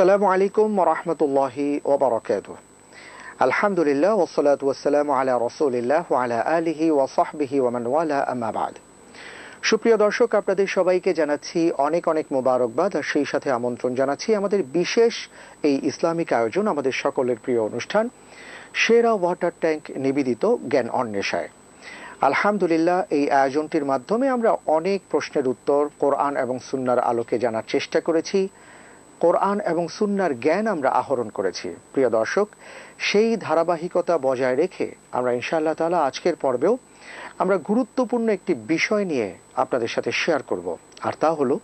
আসসালামু আলাইকুম ওরহমতুল্লাহি ওবরাকাত আলহামদুলিল্লাহ ওসলাত ওয়াসালাম আলা রসুলিল্লাহ আলা আলিহি ওয়াসাহবিহি ওমান ওয়ালা, আম্মা বাদ। সুপ্রিয় দর্শক, আপনাদের সবাইকে জানাচ্ছি অনেক অনেক মোবারকবাদ আর সেই সাথে আমন্ত্রণ জানাচ্ছি আমাদের বিশেষ এই ইসলামিক আয়োজন, আমাদের সকলের প্রিয় অনুষ্ঠান, সেরা ওয়াটার ট্যাঙ্ক নিবেদিত জ্ঞান অন্বেষায়। আলহামদুলিল্লাহ, এই আয়োজনটির মাধ্যমে আমরা অনেক প্রশ্নের উত্তর, কোরআন এবং সুন্নার আলোকে জানার চেষ্টা করেছি। কোরআন এবং সুন্নার জ্ঞান আমরা আহরণ করেছি। প্রিয় দর্শক, সেই ধারাবাহিকতা বজায় রেখে আমরা ইনশাআল্লাহ তাআলা আজকের পর্বেও আমরা গুরুত্বপূর্ণ একটি বিষয় নিয়ে আপনাদের সাথে শেয়ার করব। আর তা হলো,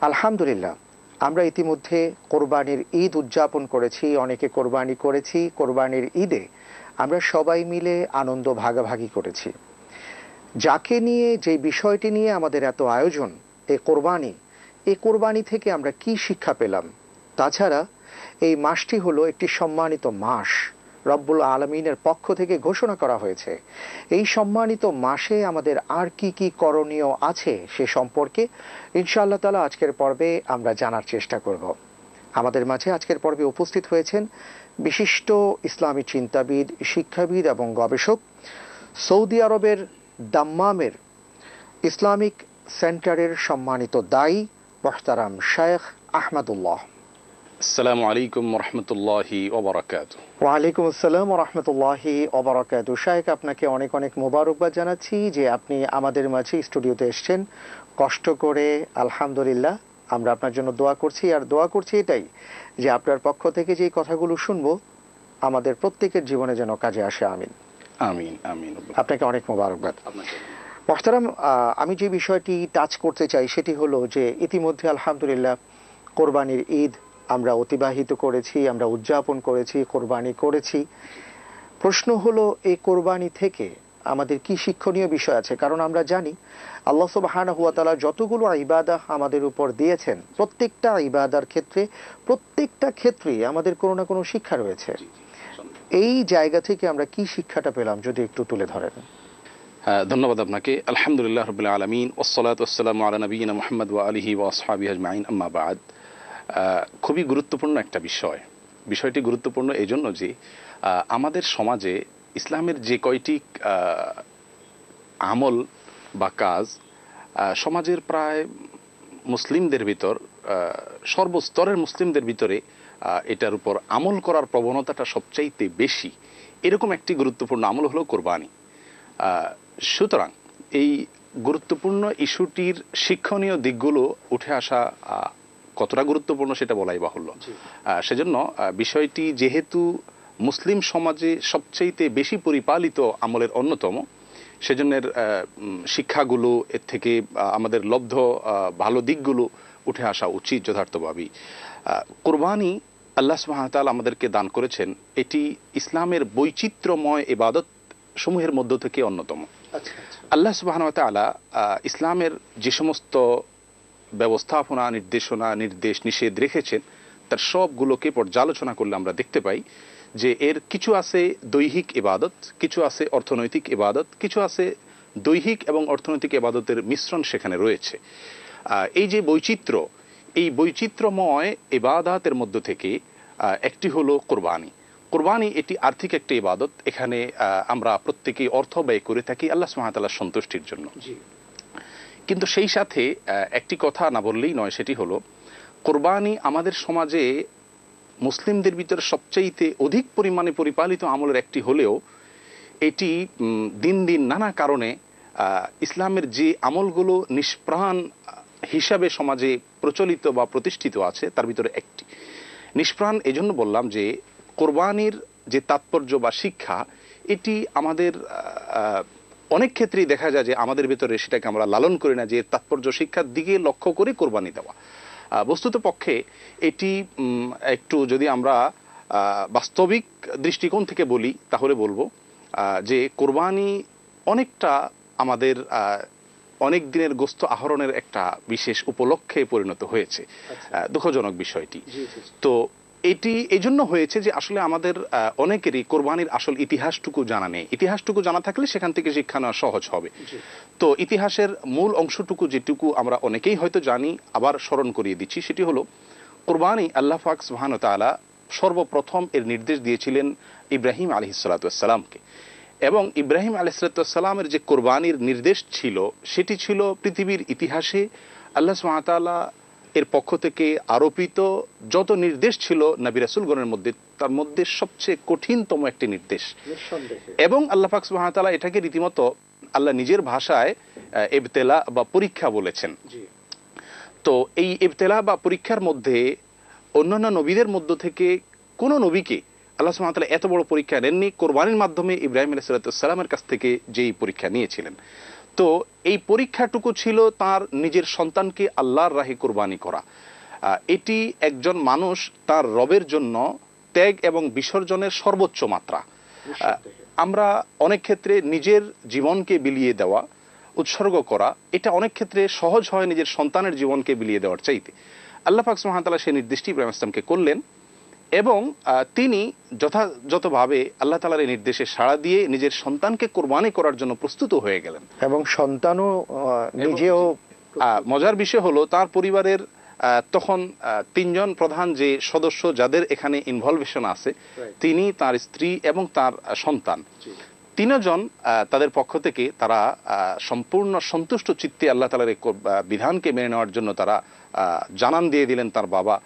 আলহামদুলিল্লাহ, আমরা ইতিমধ্যে কোরবানির ঈদ উদযাপন করেছি, অনেকে কোরবানি করেছি, কোরবানির ঈদে আমরা সবাই মিলে আনন্দ ভাগাভাগি করেছি। যাকে নিয়ে, যে বিষয়টি নিয়ে আমাদের এত আয়োজন, এ কোরবানি এই কোরবানি থেকে আমরা কি শিক্ষা পেলাম? তাছাড়া, এই মাসটি হলো একটি সম্মানিত মাস। রব্বুল আলমিনের পক্ষ থেকে ঘোষণা করা হয়েছে। এই সম্মানিত মাসে আমাদের আর কি কি করণীয় আছে সে সম্পর্কে ইনশাআল্লাহ তালা আজকের পর্বে আমরা জানার চেষ্টা করব। আমাদের মাঝে আজকের পর্বে উপস্থিত হয়েছেন বিশিষ্ট ইসলামী চিন্তাবিদ, শিক্ষাবিদ এবং গবেষক সৌদি আরবের দাম্মামের ইসলামিক সেন্টারের সম্মানিত দায়ী মোহতারাম শেখ আহমদুল্লাহ আসসালামু আলাইকুম রহমতুল্লাহি ওবরাকাত ওয়ালাইকুম আসসালাম রহমতুল্লাহি ওবরাকাতু শাহেক আপনাকে অনেক অনেক মোবারকবাদ জানাচ্ছি যে আপনি আমাদের মাঝে স্টুডিওতে এসেছেন। কষ্ট করে আলহামদুলিল্লাহ আমরা আপনার জন্য দোয়া করছি। আর দোয়া করছি এটাই যে আপনার পক্ষ থেকে যে কথাগুলো শুনব আমাদের প্রত্যেকের জীবনে যেন কাজে আসে। আমিন। আমিন আমিন। আপনাকে অনেক মোবারকবাদ। মোহতারাম আমি যে বিষয়টি টাচ করতে চাই সেটি হলো যে ইতিমধ্যে আলহামদুলিল্লাহ কোরবানির ঈদ আমরা অতিবাহিত করেছি আমরা উদযাপন করেছি কোরবানি করেছি। প্রশ্ন হলো এই কোরবানি থেকে আমাদের কি শিক্ষণীয় বিষয় আছে? কারণ আমরা জানি আল্লাহ সুবহানাহু ওয়া তাআলা যতগুলো ইবাদা আমাদের উপর দিয়েছেন প্রত্যেকটা ইবাদার ক্ষেত্রে প্রত্যেকটা ক্ষেত্রে আমাদের কোনো না কোনো শিক্ষা রয়েছে। এই জায়গা থেকে আমরা কি শিক্ষাটা পেলাম যদি একটু তুলে ধরেন? ধন্যবাদ আপনাকে। আলহামদুলিল্লাহ রবিল আলমিন। ওসলাত ওসালাম আলা নবীন মোহাম্মদ ওয়া আলিহি ওয়া আসহাবি আজমাইন। আম্মা বাদ। খুবই গুরুত্বপূর্ণ একটা বিষয়। বিষয়টি গুরুত্বপূর্ণ এই জন্য যে আমাদের সমাজে ইসলামের যে কয়টি আমল বা কাজ সমাজের প্রায় মুসলিমদের ভিতর সর্বস্তরের মুসলিমদের ভিতরে এটার উপর আমল করার প্রবণতাটা সবচাইতে বেশি। এরকম একটি গুরুত্বপূর্ণ আমল হলো কোরবানি। সুতরাং এই গুরুত্বপূর্ণ ইস্যুটির শিক্ষণীয় দিকগুলো উঠে আসা কতটা গুরুত্বপূর্ণ সেটা বলাই বাহুল্য। সেজন্য বিষয়টি যেহেতু মুসলিম সমাজে সবচাইতে বেশি পরিপালিত আমলের অন্যতম সেজন্যের শিক্ষাগুলো এর থেকে আমাদের লব্ধ ভালো দিকগুলো উঠে আসা উচিত যথার্থভাবেই কোরবানি আল্লাহ সুবাহতাল আমাদেরকে দান করেছেন। এটি ইসলামের বৈচিত্র্যময় ইবাদত সমূহের মধ্য থেকে অন্যতম। আল্লাহ সুবাহন তালা ইসলামের যে সমস্ত ব্যবস্থাপনা নির্দেশনা নির্দেশ নিষেধ রেখেছেন তার সবগুলোকে পর্যালোচনা করলে আমরা দেখতে পাই যে এর কিছু আছে দৈহিক ইবাদত কিছু আছে অর্থনৈতিক ইবাদত কিছু আছে দৈহিক এবং অর্থনৈতিক ইবাদতের মিশ্রণ সেখানে রয়েছে। এই যে বৈচিত্র্য এই বৈচিত্র্যময় ইবাদাতের মধ্য থেকে একটি হলো কোরবানি। কোরবানি এটি আর্থিক একটি ইবাদত। এখানে আমরা প্রত্যেকেই অর্থ ব্যয় করে থাকি আল্লাহ সুহামতাল্লাহ সন্তুষ্টির জন্য। কিন্তু সেই সাথে একটি কথা না বললেই নয় সেটি হলো কোরবানি আমাদের সমাজে মুসলিমদের ভিতরে সবচাইতে অধিক পরিমাণে পরিপালিত আমলের একটি হলেও এটি দিন দিন নানা কারণে ইসলামের যে আমলগুলো নিষ্প্রাণ হিসাবে সমাজে প্রচলিত বা প্রতিষ্ঠিত আছে তার ভিতরে একটি। নিষ্প্রাণ এজন্য বললাম যে কোরবানির যে তাৎপর্য বা শিক্ষা এটি আমাদের অনেক ক্ষেত্রেই দেখা যায় যে আমাদের ভেতরে সেটাকে আমরা লালন করি না যে তাৎপর্য শিক্ষার দিকে লক্ষ্য করে কোরবানি দেওয়া। বস্তুত পক্ষে এটি একটু যদি আমরা বাস্তবিক দৃষ্টিকোণ থেকে বলি তাহলে বলব যে কোরবানি অনেকটা আমাদের অনেক দিনের গোস্ত আহরণের একটা বিশেষ উপলক্ষে পরিণত হয়েছে। দুঃখজনক বিষয়টি। তো এটি এই জন্য হয়েছে যে আসলে আমাদের অনেকেরই কোরবানির আসল ইতিহাসটুকু জানা নেই। ইতিহাসটুকু জানা থাকলে সেখান থেকে শিক্ষা নেওয়া সহজ হবে। তো ইতিহাসের মূল অংশটুকু যেটুকু আমরা অনেকেই হয়তো জানি আবার স্মরণ করিয়ে দিচ্ছি সেটি হলো কোরবানি আল্লাহ পাক সুবহান তাআলা সর্বপ্রথম এর নির্দেশ দিয়েছিলেন ইব্রাহিম আলী সালাতামকে এবং ইব্রাহিম আলী সালাতামের যে কোরবানির নির্দেশ ছিল সেটি ছিল পৃথিবীর ইতিহাসে আল্লাহ সুহাতালা এর পক্ষ থেকে আরোপিত যত নির্দেশ ছিল নবী রাসুলগণের মধ্যে তার মধ্যে সবচেয়ে কঠিনতম একটি নির্দেশ। এবং আল্লাহ পাক সুবহানাহু এটাকে রীতিমতো আল্লাহ নিজের ভাষায় আহ, ইবতেলা বা পরীক্ষা বলেছেন। তো এই ইবতেলা বা পরীক্ষার মধ্যে অন্যান্য নবীদের মধ্য থেকে কোন নবীকে আল্লাহ তাআলা এত বড় পরীক্ষা নেননি। কোরবানির মাধ্যমে ইব্রাহিম আলাইহিস সালামের কাছ থেকে যেই পরীক্ষা নিয়েছিলেন। তো এই পরীক্ষাটুকু ছিল তার নিজের সন্তানকে আল্লাহর রাহে কোরবানি করা। এটি একজন মানুষ তার রবের জন্য ত্যাগ এবং বিসর্জনের সর্বোচ্চ মাত্রা। আমরা অনেক ক্ষেত্রে নিজের জীবনকে বিলিয়ে দেওয়া, উৎসর্গ করা, এটা অনেক ক্ষেত্রে সহজ হয় নিজের সন্তানের জীবনকে বিলিয়ে দেওয়ার চাইতে। আল্লাহ পাক সুবহানাহু সেই নির্দেশটি ইব্রাহিম ইসলামকে করলেন। এবং তিনি যথাযথভাবে আল্লাহ তালার এই নির্দেশে সাড়া দিয়ে নিজের সন্তানকে কোরবানি করার জন্য প্রস্তুত হয়ে গেলেন। এবং সন্তানও নিজেও মজার বিষয় হলো তার পরিবারের তখন তিনজন প্রধান যে সদস্য যাদের এখানে ইনভলভেশন আছে তিনি তার স্ত্রী এবং তার সন্তান। তিনজন আহ, তাদের পক্ষ থেকে তারা আহ, সম্পূর্ণ সন্তুষ্ট চিত্তে আল্লাহ তালার এই বিধানকে মেনে নেওয়ার জন্য তারা জানান দিয়ে দিলেন তার বাবা।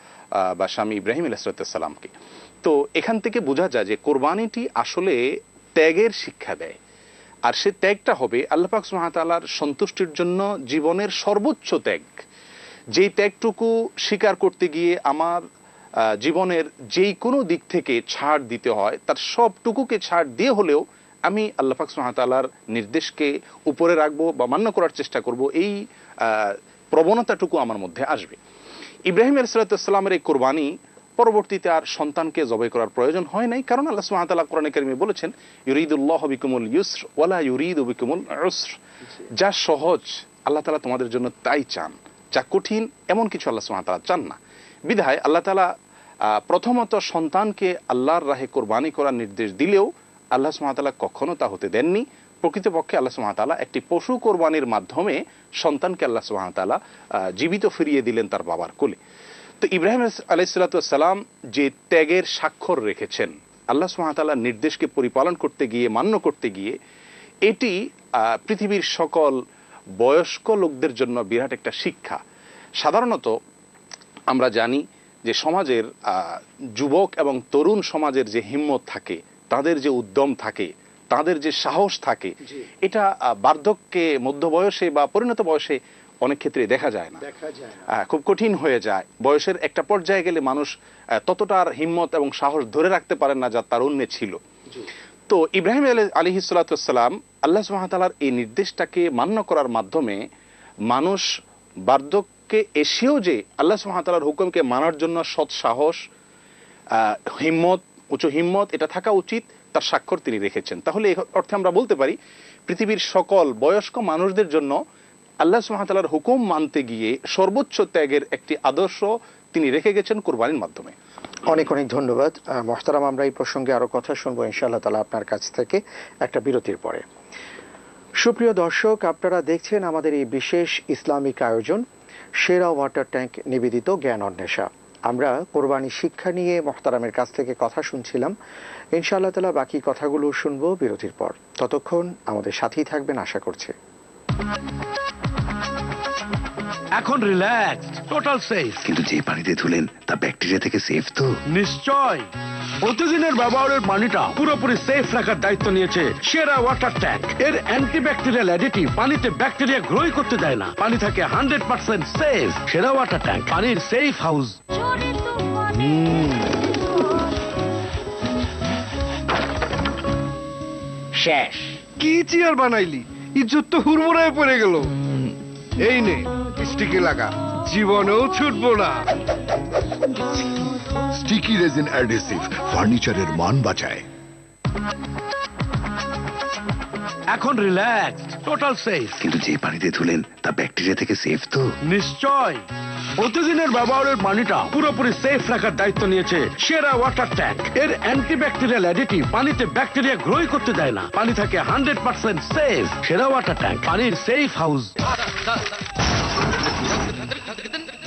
বা স্বামী ইব্রাহিম আলাইসালামকে তো এখান থেকে বোঝা যায় যে কোরবানিটি আসলে ত্যাগের শিক্ষা দেয়। আর সে ত্যাগটা হবে আল্লাহ পাক সুহাতালার সন্তুষ্টির জন্য জীবনের সর্বোচ্চ ত্যাগ। যেই ত্যাগটুকু স্বীকার করতে গিয়ে আমার জীবনের যেই কোনো দিক থেকে ছাড় দিতে হয়, তার সবটুকুকে ছাড় দিয়ে হলেও আমি আল্লাহ পাক সুহাতালার নির্দেশকে উপরে রাখব বা মান্য করার চেষ্টা করব, এই প্রবণতাটুকু আমার মধ্যে আসবে। ইব্রাহিম আলাইসালামের এই কোরবানি পরবর্তীতে আর সন্তানকে জবাই করার প্রয়োজন হয় নাই। কারণ আল্লাহ সুবহানাহু কোরআনে কারিমে বলেছেন, ইউরিদুল্লাহ বিকুমুল ইউসর ওয়ালা ইউরিদু বিকুমুল উসর। যা সহজ আল্লাহ তাআলা তোমাদের জন্য তাই চান, যা কঠিন এমন কিছু আল্লাহ সুবহানাহু চান না। বিধায় আল্লাহ তালা প্রথমত সন্তানকে আল্লাহর রাহে কোরবানি করার নির্দেশ দিলেও আল্লাহ তাআলা কখনো তা হতে দেননি। প্রকৃতপক্ষে আল্লাহ তাআলা একটি পশু কোরবানির মাধ্যমে সন্তানকে আল্লাহ আহ, জীবিত ফিরিয়ে দিলেন তার বাবার কোলে। তো ইব্রাহিম আলাইসালাম যে ত্যাগের স্বাক্ষর রেখেছেন আল্লাহ সুহাতাল্লাহ নির্দেশকে পরিপালন করতে গিয়ে মান্য করতে গিয়ে এটি পৃথিবীর সকল বয়স্ক লোকদের জন্য বিরাট একটা শিক্ষা। সাধারণত আমরা জানি যে সমাজের যুবক এবং তরুণ সমাজের যে হিম্মত থাকে তাদের যে উদ্যম থাকে তাদের যে সাহস থাকে এটা বার্ধক্যে মধ্য বয়সে বা পরিণত বয়সে অনেক ক্ষেত্রে দেখা যায় না। খুব কঠিন হয়ে যায়। বয়সের একটা পর্যায়ে গেলে মানুষ ততটা আর হিম্মত এবং সাহস ধরে রাখতে পারেন না যা তারুণ্যে ছিল। তো ইব্রাহিম আলী সালাম আল্লাহ সুহাতালার এই নির্দেশটাকে মান্য করার মাধ্যমে মানুষ বার্ধক্যে এসেও যে আল্লাহ সুহাতালার হুকুমকে মানার জন্য সৎ সাহস আহ, হিম্মত উঁচু হিম্মত এটা থাকা উচিত। তার স্বাক্ষর তিনি রেখেছেন। তাহলে এই অর্থে আমরা বলতে পারি, পৃথিবীর সকল বয়স্ক মানুষদের জন্য আল্লাহ সুহাতালার হুকুম মানতে গিয়ে সর্বোচ্চ ত্যাগের একটি আদর্শ তিনি রেখে গেছেন কোরবানির মাধ্যমে। অনেক অনেক ধন্যবাদ। মোহতারাম, আমরা এই প্রসঙ্গে আরও কথা শুনব ইনশাআল্লাহ তালা আপনার কাছ থেকে একটা বিরতির পরে। সুপ্রিয় দর্শক, আপনারা দেখছেন আমাদের এই বিশেষ ইসলামিক আয়োজন, সেরা ওয়াটার ট্যাঙ্ক নিবেদিত জ্ঞান অন্বেষা। আমরা কোরবানি শিক্ষা নিয়ে মোহতারামের কাছ থেকে কথা শুনছিলাম। ইনশাআল্লাহ তালা বাকি কথাগুলো শুনব বিরতির পর। ততক্ষণ আমাদের সাথেই থাকবেন আশা করছি। এখন রিল্যাক্স টোটাল সেফ কিন্তু যে পানিতে ধুলেন তা ব্যাকটেরিয়া থেকে সেফ তো? নিশ্চয়। প্রতিদিনের ব্যবহারের পানিটা পুরোপুরি সেফ রাখার দায়িত্ব নিয়েছে সেরা ওয়াটার ট্যাঙ্ক এর অ্যান্টিব্যাকটেরিয়াল অ্যাডিটিভ পানিতে ব্যাকটেরিয়া গ্রোই করতে দেয় না। পানি থাকে হান্ড্রেড পার্সেন্ট সেফ সেরা ওয়াটার ট্যাঙ্ক পানির সেফ হাউস শেষ। কি চেয়ার বানাইলি? ইজ্জত তো হুড়মুড়ায় পড়ে গেল। এই নে স্টিকে লাগা। জীবনেও ছুটবো না। স্টিকি রেজিন অ্যাডহেসিভ ফার্নিচারের মান বাঁচায়। এখন রিল্যাক্স টোটাল সেফ। কিন্তু যে পানিতে ধুলেন তা ব্যাকটেরিয়া থেকে সেফ তো? নিশ্চয়। প্রতিদিনের ব্যবহারের পানিটা পুরোপুরি সেফ রাখার দায়িত্ব নিয়েছে সেরা ওয়াটার ট্যাঙ্ক এর অ্যান্টিব্যাকটেরিয়াল অ্যাডিটিভ পানিতে ব্যাকটেরিয়া গ্রোই করতে দেয় না। পানি থাকে হান্ড্রেড পার্সেন্ট সেফ সেরা ওয়াটার ট্যাঙ্ক পানির সেফ হাউস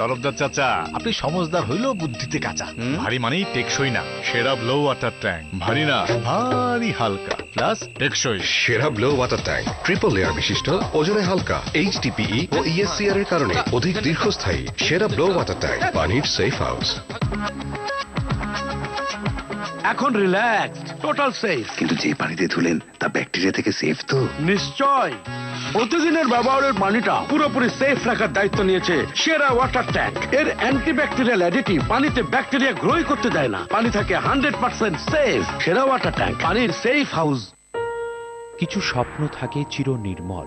তরফদার চাচা আপনি সমজদার হইলেও বুদ্ধিতে কাঁচা। ভারী মানেই টেকসই না। সেরা ব্লো ওয়াটার ট্যাঙ্ক ভারী না ভারী হালকা। প্লাস টেকসই। সেরা blow water tank triple layer বিশিষ্ট ওজনে হালকা এইচডিপিই ও ইএসসিআর এর কারণে অধিক দীর্ঘস্থায়ী সেরা ব্লো ওয়াটার ট্যাঙ্ক পানির সেফ হাউস এখন রিল্যাক্স টোটাল সেফ কিন্তু যে পানিতে ধুলেন তা ব্যাকটেরিয়া থেকে সেফ তো? নিশ্চয়। প্রতিদিনের ব্যবহারের পানিটা পুরোপুরি সেফ রাখার দায়িত্ব নিয়েছে সেরা ওয়াটার ট্যাঙ্ক এর অ্যান্টিব্যাকটেরিয়াল অ্যাডিটিভ পানিতে ব্যাকটেরিয়া গ্রোই করতে দেয় না। পানি থাকে হান্ড্রেড পার্সেন্ট সেফ সেরা ওয়াটার ট্যাঙ্ক পানির সেফ হাউস কিছু স্বপ্ন থাকে চির নির্মল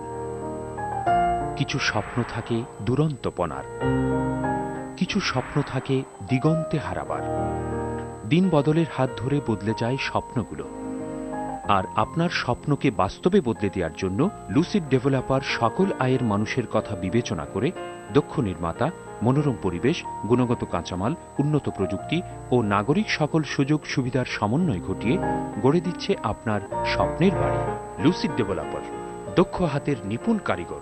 কিছু স্বপ্ন থাকে দুরন্তপনার। কিছু স্বপ্ন থাকে দিগন্তে হারাবার। দিন বদলের হাত ধরে বদলে যায় স্বপ্নগুলো। আর আপনার স্বপ্নকে বাস্তবে বদলে দেওয়ার জন্য লুসিড ডেভেলপার সকল আয়ের মানুষের কথা বিবেচনা করে দক্ষ নির্মাতা মনোরম পরিবেশ গুণগত কাঁচামাল উন্নত প্রযুক্তি ও নাগরিক সকল সুযোগ সুবিধার সমন্বয় ঘটিয়ে গড়ে দিচ্ছে আপনার স্বপ্নের বাড়ি। লুসিড ডেভেলপার দক্ষ হাতের নিপুণ কারিগর।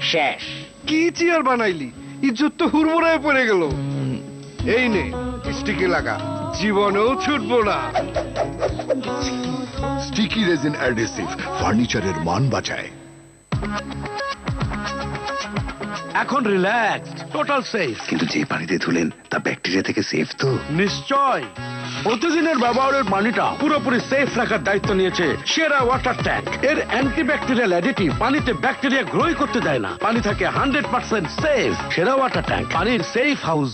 শেষ। কি চেয়ার বানাইলি? ইজ্জত তো হুড়মুড়ায় পড়ে গেল। এই নে স্টিকে লাগা। জীবনেও ছুটবো না। স্টিকি রেজিন অ্যাডহেসিভ ফার্নিচারের মান বাঁচায়। এখন রিল্যাক্স টোটাল সেফ কিন্তু যে পানিতে ধুলেন তা ব্যাকটেরিয়া থেকে সেফ তো? নিশ্চয়। প্রতিদিনের ব্যবহারের পানিটা পুরোপুরি সেফ রাখার দায়িত্ব নিয়েছে সেরা ওয়াটার ট্যাঙ্ক এর অ্যান্টিব্যাকটেরিয়াল অ্যাডিটিভ পানিতে ব্যাকটেরিয়া গ্রোই করতে দেয় না। পানি থাকে হান্ড্রেড পার্সেন্ট সেফ সেরা ওয়াটার ট্যাঙ্ক পানির সেফ হাউস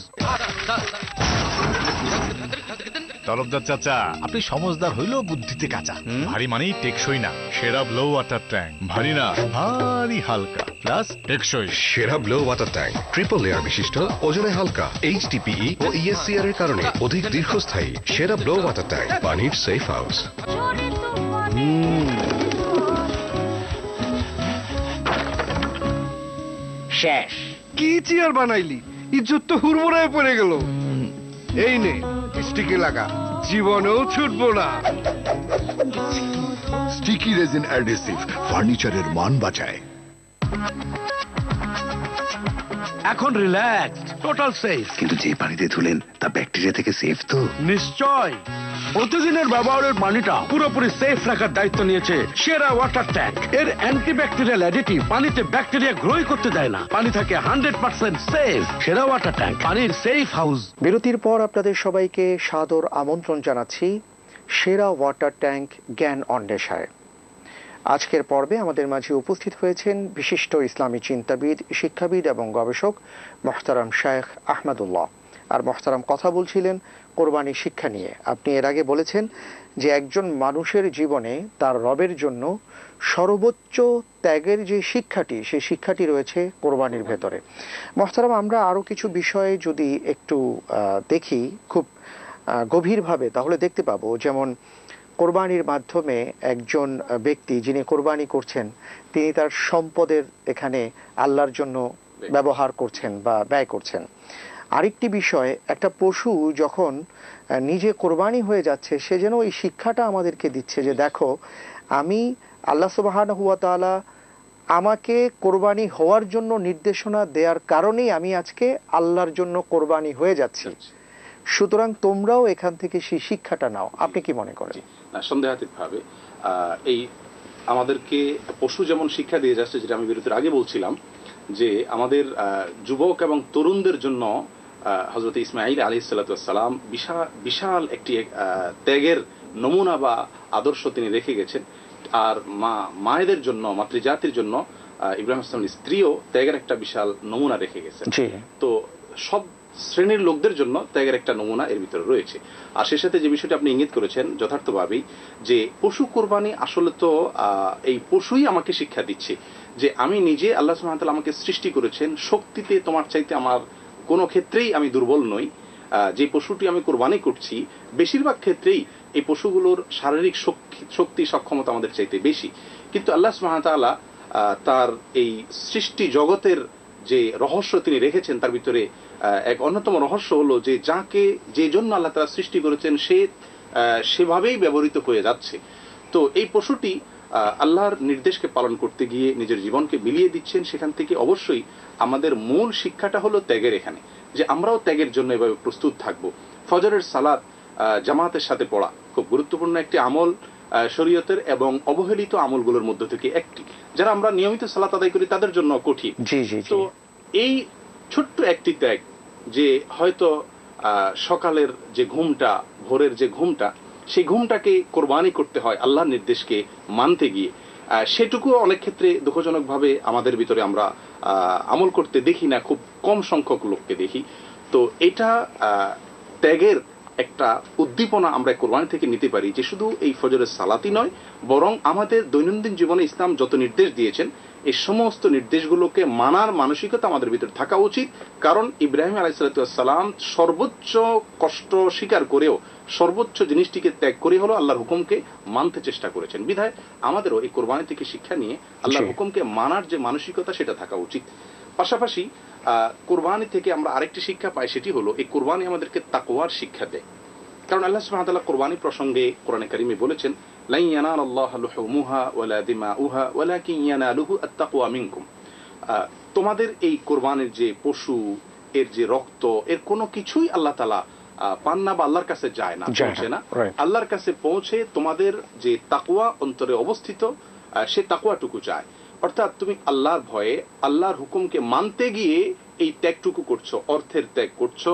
তরফদার চাচা আপনি সমজদার হইলেও বুদ্ধিতে কাঁচা। ভারী মানেই টেকসই না। সেরা ব্লো ওয়াটার ট্যাঙ্ক ভারী না ভারী হালকা। প্লাস টেকসই। সেরা blow water tank triple layer বিশিষ্ট ওজনে হালকা এইচডিপিই ও ইএসসিআর এর কারণে অধিক দীর্ঘস্থায়ী সেরা ব্লো ওয়াটার ট্যাঙ্ক পানির সেফ হাউস শেষ। কি চেয়ার বানাইলি? ইজ্জত তো হুড়মুড়ায় পড়ে গেল। এই নে স্টিকে লাগা। জীবনেও ছুটবো না। স্টিকি রেজিন অ্যাডহেসিভ ফার্নিচারের মান বাঁচায়। এখন রিল্যাক্স টোটাল সেফ। কিন্তু যে পানিতে ধুলেন তা ব্যাকটেরিয়া থেকে সেফ তো? নিশ্চয়। প্রতিদিনের ব্যবহারের পানিটা পুরোপুরি সেফ রাখার দায়িত্ব নিয়েছে সেরা ওয়াটার ট্যাঙ্ক এর অ্যান্টিব্যাকটেরিয়াল অ্যাডিটিভ পানিতে ব্যাকটেরিয়া গ্রোই করতে দেয় না। পানি থাকে হান্ড্রেড পার্সেন্ট সেফ সেরা ওয়াটার ট্যাঙ্ক পানির সেফ হাউস বিরতির পর আপনাদের সবাইকে সাদর আমন্ত্রণ জানাচ্ছি সেরা ওয়াটার ট্যাঙ্ক জ্ঞান অন্বেষায়। আজকের পর্বে আমাদের মাঝে উপস্থিত হয়েছেন বিশিষ্ট ইসলামী চিন্তাবিদ, শিক্ষাবিদ এবং গবেষক মোহতারাম শায়েখ আহমদুল্লাহ। আর মোহতারাম কথা বলছিলেন কোরবানি শিক্ষা নিয়ে। আপনি এর আগে বলেছেন যে একজন মানুষের জীবনে তার রবের জন্য সর্বোচ্চ ত্যাগের যে শিক্ষাটি সেই শিক্ষাটি রয়েছে কোরবানির ভেতরে। মোহতারাম, আমরা আরও কিছু বিষয়ে যদি একটু দেখি খুব গভীরভাবে, তাহলে দেখতে পাবো। যেমন কোরবানির মাধ্যমে একজন ব্যক্তি যিনি কোরবানি করছেন, তিনি তার সম্পদের এখানে আল্লাহর জন্য ব্যবহার করছেন বা ব্যয় করছেন। আরেকটি বিষয় একটা পশু যখন নিজে কোরবানি হয়ে যাচ্ছে সে যেন এই শিক্ষাটা আমাদেরকে দিচ্ছে যে দেখো আমি আল্লাহ সুবাহান হুয়া তাআলা আমাকে কোরবানি হওয়ার জন্য নির্দেশনা দেওয়ার কারণেই আমি আজকে আল্লাহর জন্য কোরবানি হয়ে যাচ্ছি। সুতরাং তোমরাও এখান থেকে সেই শিক্ষাটা নাও। আপনি কি মনে করেন? না সন্দেহাতীতভাবে এই আমাদেরকে পশু যেমন শিক্ষা দিয়ে যাচ্ছে যেটা আমি বিরতির আগে বলছিলাম যে আমাদের যুবক এবং তরুণদের জন্য হজরত ইসমাইল আলী সাল্লাতাম বিশাল বিশাল একটি ত্যাগের নমুনা বা আদর্শ তিনি রেখে গেছেন। আর মা মায়েদের জন্য মাতৃজাতির জন্য ইব্রাহিম ইসলামের স্ত্রীও ত্যাগের একটা বিশাল নমুনা রেখে গেছেন। তো সব শ্রেণির লোকদের জন্য ত্যাগের একটা নমুনা এর ভিতরে রয়েছে। আর সে সাথে যে বিষয়টি আপনি ইঙ্গিত করেছেন যথার্থভাবেই যে পশু কোরবানি আসলে তো আহ, এই পশুই আমাকে শিক্ষা দিচ্ছে যে আমি নিজে আল্লাহ সুবহানাহু আমাকে সৃষ্টি করেছেন শক্তিতে তোমার চাইতে আমার কোনো ক্ষেত্রেই আমি দুর্বল নই। যে পশুটি আমি কোরবানি করছি, বেশিরভাগ ক্ষেত্রেই এই পশুগুলোর শারীরিক শক্তি- সক্ষমতা আমাদের চাইতে বেশি। কিন্তু আল্লাহ সুহামতাল্লাহ তার এই সৃষ্টি জগতের যে রহস্য তিনি রেখেছেন, তার ভিতরে এক অন্যতম রহস্য হলো যে যাকে, যে জন্য আল্লাহ তারা সৃষ্টি করেছেন, সে সেভাবেই ব্যবহৃত হয়ে যাচ্ছে। তো এই পশুটি আল্লাহর নির্দেশকে পালন করতে গিয়ে নিজের জীবনকে বিলিয়ে দিচ্ছেন সেখান থেকে অবশ্যই আমাদের মূল শিক্ষাটা হলো ত্যাগের এখানে যে আমরাও ত্যাগের জন্য এভাবে প্রস্তুত থাকব। ফজরের সালাদ জামাতের সাথে পড়া খুব গুরুত্বপূর্ণ একটি আমল আহ, শরীয়তের এবং অবহেলিত আমলগুলোর মধ্য থেকে একটি। যারা আমরা নিয়মিত সালাত আদায় করি তাদের জন্য কঠিন। তো এই ছোট্ট একটি ত্যাগ যে হয়তো আহ, সকালের যে ঘুমটা ভোরের যে ঘুমটা সেই ঘুমটাকে কোরবানি করতে হয় আল্লাহর নির্দেশকে মানতে গিয়ে। সেটুকু অনেক ক্ষেত্রে দুঃখজনকভাবে আমাদের ভিতরে আমরা আমল করতে দেখি না, খুব কম সংখ্যক লোককে দেখি। তো এটা ত্যাগের একটা উদ্দীপনা আমরা কোরবানি থেকে নিতে পারি যে শুধু এই ফজরের সালাতি নয়, বরং আমাদের দৈনন্দিন জীবনে ইসলাম যত নির্দেশ দিয়েছেন, এই সমস্ত নির্দেশগুলোকে মানার মানসিকতা আমাদের ভিতরে থাকা উচিত। কারণ ইব্রাহিম আলাইসালাম সর্বোচ্চ কষ্ট স্বীকার করেও সর্বোচ্চ জিনিসটিকে ত্যাগ করে হলো আল্লাহর হুকুমকে মানতে চেষ্টা করেছেন। বিধায় আমাদেরও এই কোরবানি থেকে শিক্ষা নিয়ে আল্লাহর হুকুমকে মানার যে মানসিকতা সেটা থাকা উচিত। পাশাপাশি কোরবানি থেকে আমরা আরেকটি শিক্ষা পাই সেটি হলো এই কোরবানি আমাদেরকে তাকোয়ার শিক্ষা দেয়। কারণ আল্লাহ সুবহানাহু ওয়া তাআলা কোরবানি প্রসঙ্গে কোরআনে কারিমে বলেছেন লাই ইয়ানালাল্লাহু লুহুমুহা ওয়ালা দিমাউহা ওয়ালাকিন ইয়ানালুহু আত-তাকওয়া মিনকুম। তোমাদের এই কোরবানির যে পশু এর যে রক্ত এর কোনো কিছুই আল্লাহ আহ, পান না বা আল্লাহর কাছে যায় না পৌঁছে না। আল্লাহর কাছে পৌঁছে তোমাদের যে তাকওয়া অন্তরে অবস্থিত সে তাকওয়াটুকু চায় অর্থাৎ তুমি আল্লাহর ভয়ে আল্লাহর হুকুমকে মানতে গিয়ে এই ত্যাগটুকু করছ অর্থের ত্যাগ করছ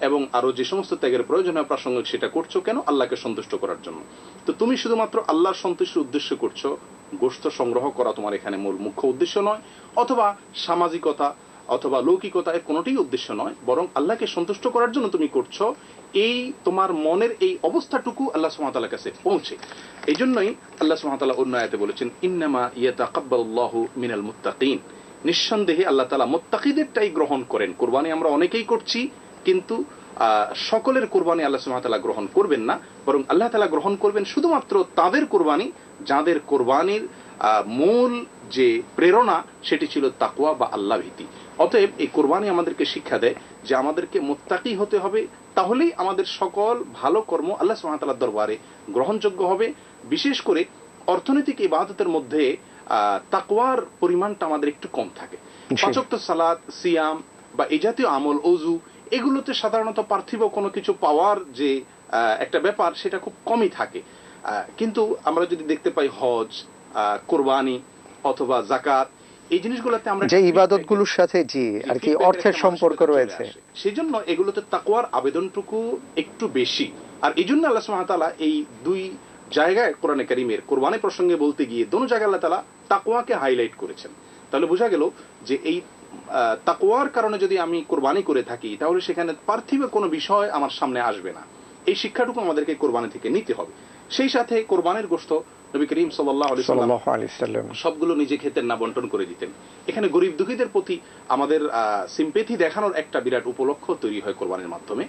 এবং আরও যে সমস্ত ত্যাগের প্রয়োজন হয় প্রাসঙ্গিক সেটা করছ কেন? আল্লাহকে সন্তুষ্ট করার জন্য। তো তুমি শুধুমাত্র আল্লাহর সন্তুষ্টির উদ্দেশ্য করছ গোস্ত সংগ্রহ করা তোমার এখানে মূল মুখ্য উদ্দেশ্য নয় অথবা সামাজিকতা অথবা লৌকিকতা এর কোনোটাই উদ্দেশ্য নয়, বরং আল্লাহকে সন্তুষ্ট করার জন্য তুমি করছ, এই তোমার মনের এই অবস্থাটুকু আল্লাহ সুমাতার কাছে পৌঁছে। এই জন্যই আল্লাহ সুমাতাল্লাহ অন্য আয়াতে বলেছেন, ইন্নামা ইয়াতাকাব্বালুল্লাহু মিনাল মুত্তাকিন। নিঃসন্দেহে আল্লাহ তালা মোত্তাকিদেরটাই গ্রহণ করেন। কোরবানি আমরা অনেকেই করছি, কিন্তু সকলের কোরবানি আল্লাহ ওয়া গ্রহণ করবেন না, বরং আল্লাহ তালা গ্রহণ করবেন শুধুমাত্র তাদের কোরবানি, যাদের কোরবানির মূল যে প্রেরণা সেটি ছিল তাকওয়া বা আল্লাহ ভীতি। অতএব এই কোরবানি আমাদেরকে শিক্ষা দেয় যে আমাদেরকে মোত্তাকি হতে হবে তাহলেই আমাদের সকল ভালো কর্ম আল্লাহ তাআলার দরবারে গ্রহণযোগ্য হবে। বিশেষ করে অর্থনৈতিক ইবাদতের মধ্যে আহ, তাকওয়ার পরিমাণটা আমাদের একটু কম থাকে। পাঁচক্ত সালাদ সিয়াম বা এই জাতীয় আমল অজু এগুলোতে সাধারণত পার্থিব কোনো কিছু পাওয়ার যে একটা ব্যাপার সেটা খুব কমই থাকে। আহ, কিন্তু আমরা যদি দেখতে পাই হজ কোরবানি অথবা জাকাত এই জিনিসগুলোতে আমরা যে ইবাদতগুলোর সাথে জি আর কি অর্থের সম্পর্ক রয়েছে। সেই জন্য এগুলোতে তাকওয়ার আবেদনটুকু একটু বেশি। আর এই জন্য আল্লাহ সুবহানাহু এই দুই জায়গায় কোরআনে কারিমের কোরবানি প্রসঙ্গে বলতে গিয়ে দোনো জায়গায় আল্লাহ তাআলা তাকওয়াকে হাইলাইট করেছেন। তাহলে বোঝা গেল যে এই তাকওয়ার কারণে যদি আমি কোরবানি করে থাকি তাহলে সেখানে পার্থিব কোনো বিষয় আমার সামনে আসবে না। এই শিক্ষাটুকু আমাদেরকে কোরবানি থেকে নিতে হবে। সেই সাথে কোরবানির গোশত নবী করিম সাল্লাম সবগুলো নিজে খেতেন না বন্টন করে দিতেন। এখানে গরিব দুঃখীদের প্রতি আমাদের সিম্পেথি দেখানোর একটা বিরাট উপলক্ষ তৈরি হয় কোরবানির মাধ্যমে।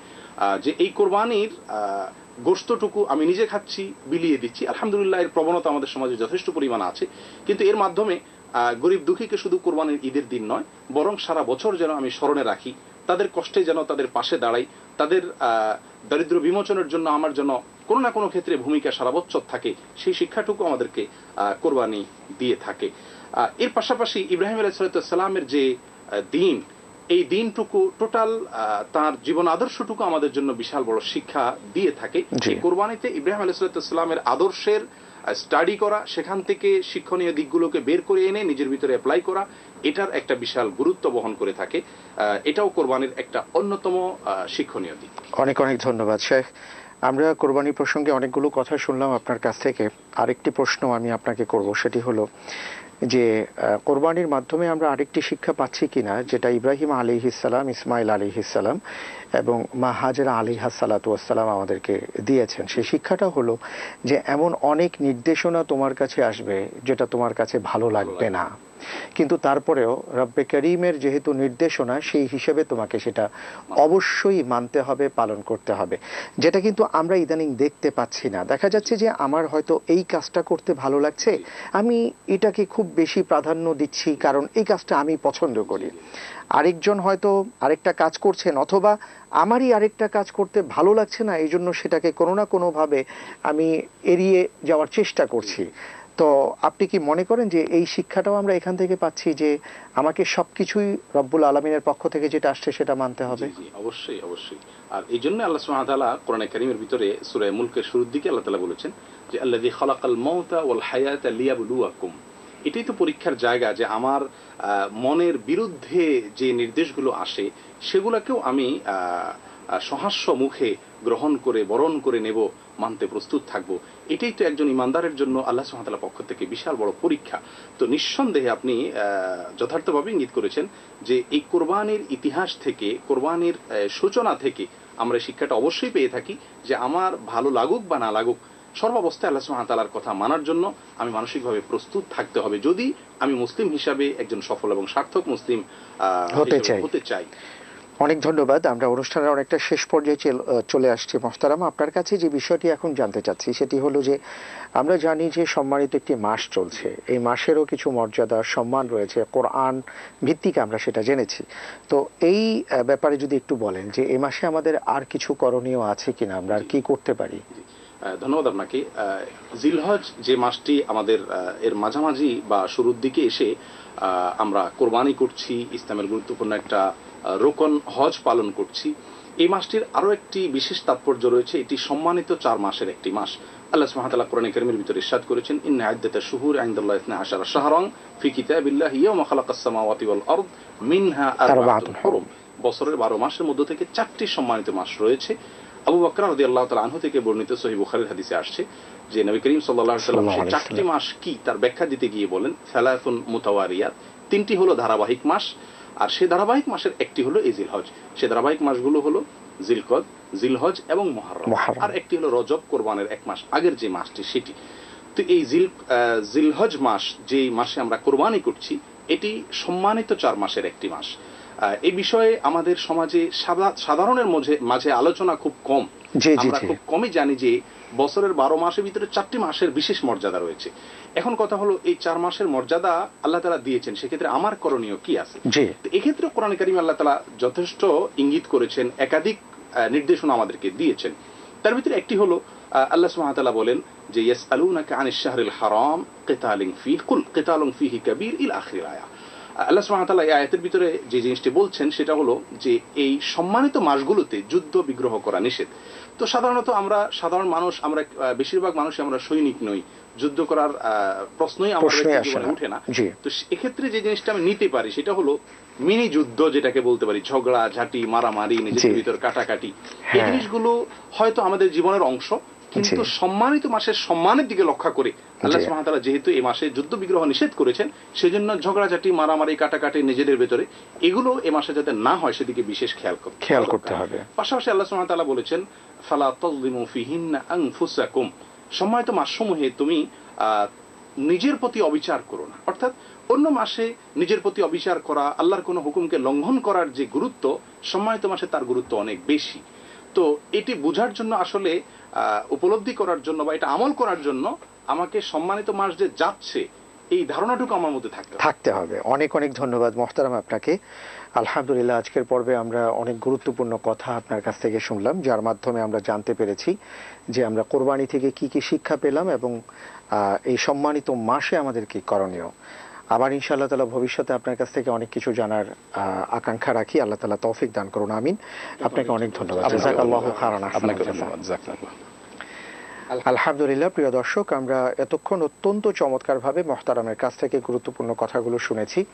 যে এই কোরবানির আহ, গোশতটুকু আমি নিজে খাচ্ছি বিলিয়ে দিচ্ছি। আলহামদুলিল্লাহ এর প্রবণতা আমাদের সমাজে যথেষ্ট পরিমাণ আছে। কিন্তু এর মাধ্যমে আহ, গরিব দুঃখীকে শুধু কোরবানির ঈদের দিন নয় বরং সারা বছর যেন আমি স্মরণে রাখি তাদের কষ্টে যেন তাদের পাশে দাঁড়াই তাদের দারিদ্র বিমোচনের জন্য আমার জন্য কোনো না কোনো ক্ষেত্রে ভূমিকা সারা বছর থাকে সেই শিক্ষাটুকু আমাদেরকে কোরবানি দিয়ে থাকে এর পাশাপাশি ইব্রাহিম আলাইসালামের যে দিন এই দিনটুকু টোটাল তার জীবন আদর্শটুকু আমাদের জন্য বিশাল বড় শিক্ষা দিয়ে থাকে। এই কোরবানিতে ইব্রাহিম আলাইসালামের আদর্শের স্টাডি করা সেখান থেকে শিক্ষণীয় দিকগুলোকে বের করে এনে নিজের ভিতরে অ্যাপ্লাই করা এটার একটা বিশাল গুরুত্ব বহন করে থাকে। এটাও কোরবানির একটা অন্যতম শিক্ষণীয় দিক। অনেক অনেক ধন্যবাদ, শেখ। আমরা কোরবানি প্রসঙ্গে অনেকগুলো কথা শুনলাম আপনার কাছ থেকে। আরেকটি প্রশ্ন আমি আপনাকে করব, সেটি হলো যে কোরবানির মাধ্যমে আমরা আরেকটি শিক্ষা পাচ্ছি কিনা, যেটা ইব্রাহিম আলিহিসাল্লাম ইসমাইল আলিহিসাল্লাম এবং মা হাজরা আলিহাসালাতাম আমাদেরকে দিয়েছেন। সেই শিক্ষাটা হলো যে এমন অনেক নির্দেশনা তোমার কাছে আসবে যেটা তোমার কাছে ভালো লাগবে না। কিন্তু তারপরেও রব্বে করিমের যেহেতু নির্দেশনা, সেই হিসেবে তোমাকে সেটা অবশ্যই মানতে হবে, পালন করতে হবে। যেটা কিন্তু আমরা ইদানিং দেখতে পাচ্ছি না। দেখা যাচ্ছে যে আমার হয়তো এই কাজটা করতে ভালো লাগছে, আমি এটাকে খুব বেশি প্রাধান্য দিচ্ছি কারণ এই কাজটা আমি পছন্দ করি। আরেকজন হয়তো আরেকটা কাজ করছেন অথবা আমারই আরেকটা কাজ করতে ভালো লাগছে না এই জন্য সেটাকে কোনো না কোনোভাবে আমি এড়িয়ে যাওয়ার চেষ্টা করছি। তো আপনি কি মনে করেন যে এই শিক্ষাটাও আমরা এখান থেকে পাচ্ছি যে আমাকে সবকিছুই রব্বুল আলমিনের পক্ষ থেকে যেটা আসছে সেটা মানতে হবে? অবশ্যই অবশ্যই। আর এই জন্য আল্লাহ তাআলা কোরআনে কারীমের ভিতরে সূরা মুলকের শুরুর দিকে আল্লাহ তাআলা বলেছেন যে আল্লাযী খালাকাল মাউতা ওয়াল হায়াতা লিয়াবলুয়াকুম। এটাই তো পরীক্ষার জায়গা যে আমার মনের বিরুদ্ধে যে নির্দেশগুলো আসে, সেগুলোকেও আমি সহাস্য মুখে গ্রহণ করে, বরণ করে নেব, মানতে প্রস্তুত থাকব। এটাই তো একজন ইমানদারের জন্য আল্লাহ সুহাতালা পক্ষ থেকে বিশাল বড় পরীক্ষা। তো নিঃসন্দেহে আপনি যথার্থভাবে ইঙ্গিত করেছেন যে এই কোরবানির ইতিহাস থেকে, কোরবানির সূচনা থেকে আমরা শিক্ষাটা অবশ্যই পেয়ে থাকি যে আমার ভালো লাগুক বা না লাগুক সর্বাবস্থায় আল্লাহ সুহাতালার কথা মানার জন্য আমি মানসিকভাবে প্রস্তুত থাকতে হবে। যদি আমি মুসলিম হিসাবে একজন সফল এবং সার্থক মুসলিম হতে চাই। হতে চাই। অনেক ধন্যবাদ। আমরা অনুষ্ঠানের অনেকটা শেষ পর্যায়ে চেল- আসছি। মোহতারাম আপনার কাছে যে বিষয়টি এখন জানতে চাচ্ছি সেটি হলো যে আমরা জানি যে সম্মানিত একটি মাস চলছে। এই মাসেরও কিছু মর্যাদা সম্মান রয়েছে। কোরআন ভিত্তিক আমরা সেটা জেনেছি। তো এই ব্যাপারে যদি একটু বলেন যে এ মাসে আমাদের আর কিছু করণীয় আছে কিনা আমরা আর কি করতে পারি? ধন্যবাদ আপনাকে। জিলহজ যে মাসটি আমাদের এর মাঝামাঝি বা শুরুর দিকে এসে আমরা কোরবানি করছি, ইসলামের গুরুত্বপূর্ণ একটা রোকন হজ পালন করছি, এই মাসটির আরও একটি বিশেষ তাৎপর্য রয়েছে। এটি সম্মানিত চার মাসের একটি মাস। আল্লাহ সুবহানাহু ওয়া তাআলা ভিতরে ইরশাদ করেছেন, ইন্না আইদ্দাতা শুহুর ইনদাল্লাহি ইসনা আশারা শাহরান ফি কিতাবিল্লাহি ইয়াওমা খালাকাস সামাওয়াতি ওয়াল আরদ মিনহা আরবাতুন হুরুম। বছরের বারো মাসের মধ্য থেকে চারটি সম্মানিত মাস রয়েছে। আবু বকর রাদিয়াল্লাহু তাআলা আনহু থেকে বর্ণিত সহিহ বুখারীর হাদিসে আসছে যে নবী করিম আলাইহি সাল্লাম সেই চারটি মাস কি তার ব্যাখ্যা দিতে গিয়ে বলেন সালাতুন মুতাওয়ারিয়াত। তিনটি হলো ধারাবাহিক মাস আর সেই ধারাবাহিক মাসের একটি হলো এই জিলহজ। সেই ধারাবাহিক মাসগুলো হলো জিলকদ জিলহজ এবং মহরম। আর একটি হলো রজব কোরবানের এক মাস। আগের যে মাসটি সেটি। তো এই জিল জিলহজ মাস যে মাসে আমরা কোরবানি করছি এটি সম্মানিত চার মাসের একটি মাস। এই বিষয়ে আমাদের সমাজে সাধারণের মাঝে মাঝে আলোচনা খুব কম। আমরা খুব কমই জানি যে বছরের বারো মাসের ভিতরে চারটি মাসের বিশেষ মর্যাদা রয়েছে। এখন কথা হলো এই চার মাসের মর্যাদা আল্লাহ তালা দিয়েছেন সেক্ষেত্রে আমার করণীয় কি আছে? এক্ষেত্রে কোরআন কারিম আল্লাহ তালা যথেষ্ট ইঙ্গিত করেছেন একাধিক নির্দেশনা আমাদেরকে দিয়েছেন। তার ভিতরে একটি হলো আল্লাহ সুবহানাহু বলেন যে ইয়াস আলুনাকা শাহরিল হারাম কিতালিন ফিহ কুল কিতালুন ফিহি কাবীর ইল আখির আয়া। আল্লাহ সুবহানাহু তাআলা এই আয়াতের ভিতরে যে জিনিসটি বলছেন সেটা হলো যে এই সম্মানিত মাসগুলোতে যুদ্ধ বিগ্রহ করা নিষেধ তো সাধারণত আমরা সাধারণ মানুষ আমরা বেশিরভাগ মানুষ আমরা সৈনিক নই যুদ্ধ করার আহ, প্রশ্নই আমাদের। উঠে না তো এক্ষেত্রে যে জিনিসটা আমি নিতে পারি সেটা হলো মিনি যুদ্ধ যেটাকে বলতে পারি ঝগড়া ঝাঁটি মারামারি নিজেদের। ভিতর কাটাকাটি এই হ্যাঁ। জিনিসগুলো হয়তো আমাদের জীবনের অংশ কিন্তু সম্মানিত মাসের সম্মানের দিকে লক্ষ্য করে আল্লাহ তাআলা যেহেতু এই মাসে যুদ্ধ বিগ্রহ নিষেধ করেছেন সেজন্য ঝগড়াঝাটি মারামারি কাটাকাটি নিজেদের ভেতরে এগুলো এ মাসে যাতে না হয় সেদিকে বিশেষ খেয়াল করতে খেয়াল করতে হবে। পাশাপাশি আল্লাহ তাআলা বলেছেন ফালা তাযলিমু ফিহিন্না আনফুসাকুম। সম্মানিত মাসসমূহে তুমি নিজের প্রতি অবিচার করো না। অর্থাৎ অন্য মাসে নিজের প্রতি অবিচার করা আল্লাহর কোনো হুকুমকে লঙ্ঘন করার যে গুরুত্ব সম্মানিত মাসে তার গুরুত্ব অনেক বেশি। তো এটি বোঝার জন্য আসলে উপলব্ধি করার জন্য বা এটা আমল করার জন্য আমাকে সম্মানিত মাস যে যাচ্ছে, এই ধারণাটুকু আমার মধ্যে থাকতে থাকতে হবে। অনেক অনেক ধন্যবাদ মোহতারাম আপনাকে। আলহামদুলিল্লাহ, আজকের পর্বে আমরা অনেক গুরুত্বপূর্ণ কথা আপনার কাছ থেকে শুনলাম, যার মাধ্যমে আমরা জানতে পেরেছি যে আমরা কোরবানি থেকে কি কি শিক্ষা পেলাম এবং এই সম্মানিত মাসে আমাদের কি করণীয়। আবার ইনশাআল্লাহ তালা ভবিষ্যতে আপনার কাছ থেকে অনেক কিছু জানার আকাঙ্ক্ষা রাখি। আল্লাহ তালা তৌফিক দান করুন। আমিন। আপনাকে অনেক ধন্যবাদ। জাযাকাল্লাহু খায়রান আপনাকে ধন্যবাদ। জাযাকাল্লাহ আলহামদুলিল্লাহ প্রিয় দর্শক আমরা এতক্ষণ অত্যন্ত চমৎকারভাবে মহতারামের কাছ থেকে গুরুত্বপূর্ণ কথাগুলো শুনেছি।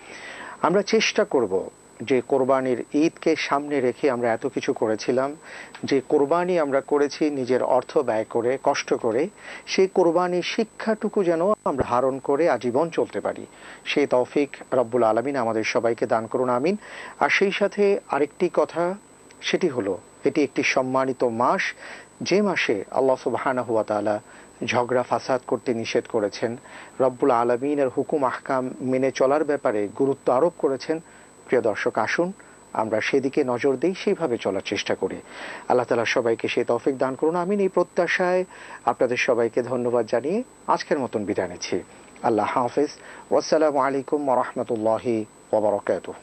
আমরা চেষ্টা করব যে কোরবানির ঈদকে সামনে রেখে আমরা এত কিছু করেছিলাম, যে কোরবানি আমরা করেছি নিজের অর্থ ব্যয় করে, কষ্ট করে, সেই কোরবানির শিক্ষাটুকু যেন আমরা ধারণ করে আজীবন চলতে পারি। সেই তৌফিক রব্বুল আলমিন আমাদের সবাইকে দান করুন, আমিন। আর সেই সাথে আরেকটি কথা, সেটি হলো, এটি একটি সম্মানিত মাস। যে মাসে আল্লাহ সুবহানাহু ওয়া তাআলা ঝগড়া, ফাসাদ করতে নিষেধ করেছেন, রব্বুল আলমিনের হুকুম, আহকাম মেনে চলার ব্যাপারে গুরুত্ব আরোপ করেছেন প্রিয় দর্শক, আসুন, আমরা সেদিকে নজর দিই, সেইভাবে চলার চেষ্টা করি। আল্লাহ তালা সবাইকে সেই তফিক দান করুন আমি এই প্রত্যাশায় আপনাদের সবাইকে ধন্যবাদ জানিয়ে আজকের মতন বিদায় নিচ্ছি। আল্লাহ হাফিজ। ওয়াসালাম আলাইকুম ওরহমতুল্লাহি ওবরাকাতুহ